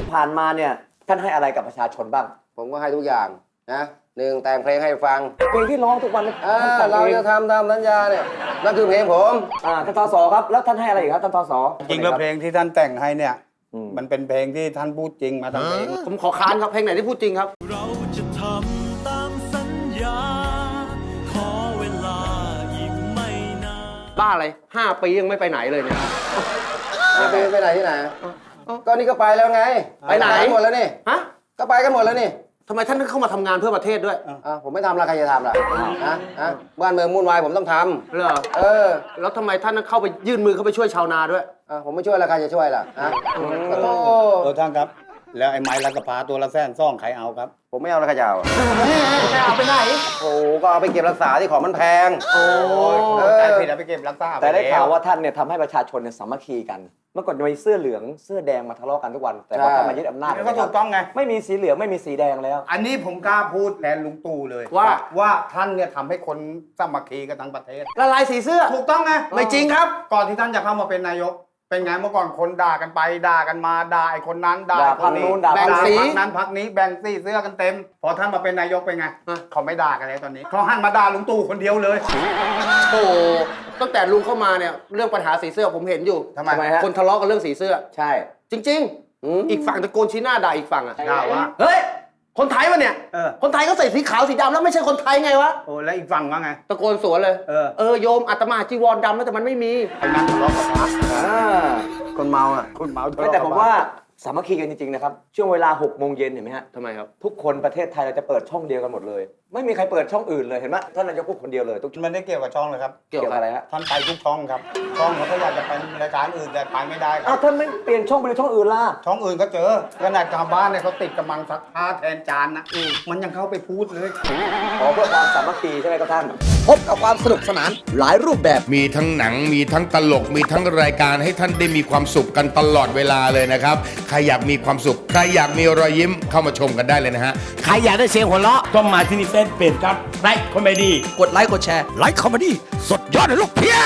ที่ผ่านมาเนี่ยท่านให้อะไรกับประชาชนบ้าง ผมก็ให้ทุกอย่างนะหนึ่งแต่งเพลงให้ฟังเพลงที่ร้องทุกวันอ่าท่านแต่งเราเองจะทำตามสัญญาเนี่ยนั่นคือเพลงผมอ่าท่านทศครับแล้วท่านให้อะไรอีกครับท่านทศจริงแล้วเพลงที่ท่านแต่งให้เนี่ยอืมมันเป็นเพลงที่ท่านพูดจริงมาทั้งเพลงผมขอค้านครับเพลงไหนที่พูดจริงครับ เราจะทำตามสัญญา ขอเวลาอีกไม่นานบ้าอะไรห้าปียังไม่ไปไหนเลยเนี่ยห้าปีไปไหนที่ไหน ก็นี่ก็ไปแล้วไงไปไหนหมดแล้วนี่ฮะก็ไปกันหมดแล้วนี่ทำไมท่านถึงเข้ามาทำงานเพื่อประเทศด้วย อะผมไม่ทำแล้วใครจะทำล่ะฮะฮะบ้านเมืองวุ่นวายผมต้องทเหรอำเออแล้วทำไมท่านเข้าไปยื่นมือเข้าไปช่วยชาวนาด้วย อะผมไม่ช่วยแล้วใครจะช่วยล่ะฮะโอ้เออท่านครับ แล้วไอ้ไม้ลักกระพาตัวละแสนซ่องใครเอาครับ ผมไม่เอาแล้วใครจะเอา เอาไปไหน โอ้โหก็เอาไปเก็บรักษาที่ของมันแพง โอ้ เออใจผิดแล้ว ไปเก็บรักษาแต่ได้ปล้ข่าวว่าท่านเนี่ยทำให้ประชาชนเนี่ยสามัคคีกัน เมื่อก่อนจะมีเสื้อเหลืองเสื้อแดงมาทะเลาะกันทุกวัน แต่พอใช่ท่านมายึดอำนาจก็ถูกต้องไง ไม่มีสีเหลืองไม่มีสีแดงแล้ว อันนี้ผมกล้าพูดแทนลุงตู่เลยว่าว่าท่านเนี่ยทำให้คนสามัคคีกันทั้งประเทศละลายสีเสื้อถูกต้องไงไม่จริงครับ ก่อนที่ท่านจะเข้ามาเป็นนายกเป็นไงเมื่อก่อนคนด่ากันไปด่ากันมาด่าไอ้คนนั้นด่าด่าไอ้คพรรนคนี้นู้นด่าแบ่งด่าสีพักนั้นพักนี้แบ่งสีเสื้อกันเต็ม พอท่านมาเป็นนายกเป็นไงฮะเขาไม่ด่ากันแล้วตอนนี้เขาหันมาด่าลุงตู่คนเดียวเลยโอ้ ตั้งแต่ลุงเข้ามาเนี่ยเรื่องปัญหาสีเสื้อผมเห็นอยู่ทำไม ทำไมฮะ คนทะเลาะกันเรื่องสีเสื้อ ใช่ จริงๆอีกฝั่งตะโกนชี้หน้าด่าอีกฝั่งอะด่าว่า เฮ้ย คนไทยวะเนี่ย เออ คนไทยก็ใส่สีขาวสีดำแล้วไม่ใช่คนไทยไงวะ โอ้แล้วอีกฝั่งว่าไง ตะโกนสวนเลย เออ เออโยมอาตมาจีวรดำแล้วแต่มันไม่มี ไอ้นั่นทะเลาะกับพระอ่าคนเมาอะ คุณเมาทะไม่เลาะแต่กับผมพระว่า สามัคคีกันจริงๆนะครับ ช่วงเวลา6โมงเย็นเห็นไหมฮะทำไมครับ ทุกคนประเทศไทยเราจะเปิดช่องเดียวกันหมดเลย ไม่มีใครเปิดช่องอื่นเลยเห็นไหมท่านนายกพูดคนเดียวเลยทุกช่องมันไม่ได้เกี่ยวกับช่องเลยครับ เกี่ยวกับอะไรฮะท่านไปทุกช่องครับ ช่องเขาก็อยากจะไปรายการอื่นแต่ไปไม่ได้คอ้ารัวบ ท่านไม่เปลี่ยนช่องไปดูช่องอื่นล่ะช่องอื่นก็เจอขนาดชาวบ้านเนี่ยเขาติดกำมังซักผ้าแทนจานนะมันยังเข้าไปพูดเลย ขอเพื่อความสามัคคีใช่ไหมครับท่าน พบกับความสนุกสนานหลายรูปแบบ มีทั้งหนังมีทั้งตลกมีทั้งรายการให้ท่านได้มีความสุขกันตลอดเวลาเลยนะครับใครอยากมีความสุข ใครอยากมีรอยยิ้มเข้ามาชมกันได้เลยนะฮะ ใครอยากได้เสียงหัวเราะต้องมาที่นี่เฟซเพจครับไลค์คอมเมดี้กดไลค์กดแชร์ไลค์คอมเมดี้สดยอดเลยลูกเพีย